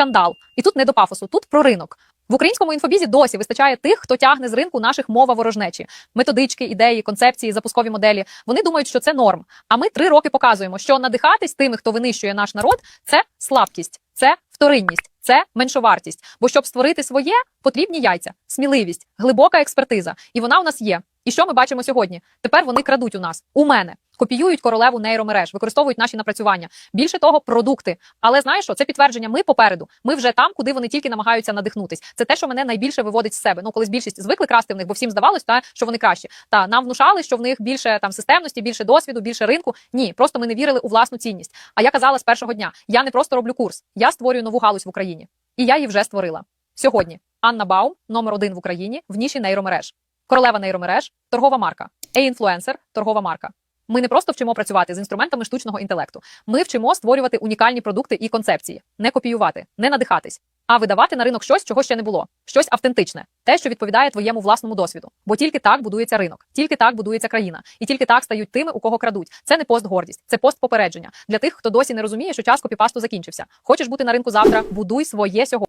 скандал. І тут не до пафосу, тут про ринок. В українському інфобізі досі вистачає тих, хто тягне з ринку наших мова ворожнечі, методички, ідеї, концепції, запускові моделі. Вони думають, що це норм. А ми три роки показуємо, що надихатись тими, хто винищує наш народ, це слабкість, це вторинність, це меншовартість. Бо щоб створити своє, потрібні яйця, сміливість, глибока експертиза. І вона у нас є. І що ми бачимо сьогодні? Тепер вони крадуть у нас у мене. Копіюють королеву нейромереж, використовують наші напрацювання. Більше того, продукти. Але знаєш що? Це підтвердження. Ми попереду. Ми вже там, куди вони тільки намагаються надихнутись. Це те, що мене найбільше виводить з себе. Ну, колись більшість звикли красти в них, бо всім здавалось, та що вони кращі. Та нам внушали, що в них більше там системності, більше досвіду, більше ринку. Ні, просто ми не вірили у власну цінність. А я казала з першого дня: я не просто роблю курс, я створюю нову галузь в Україні. І я її вже створила. Сьогодні Анна Баум, номер один в Україні, в ніші нейромереж. Королева нейромереж, торгова марка, е-інфлюенсер, торгова марка. Ми не просто вчимо працювати з інструментами штучного інтелекту. Ми вчимо створювати унікальні продукти і концепції, не копіювати, не надихатись, а видавати на ринок щось, чого ще не було, щось автентичне, те, що відповідає твоєму власному досвіду. Бо тільки так будується ринок, тільки так будується країна, і тільки так стають тими, у кого крадуть. Це не пост гордість, це пост попередження для тих, хто досі не розуміє, що час копіпасту закінчився. Хочеш бути на ринку завтра, будуй своє сьогодні.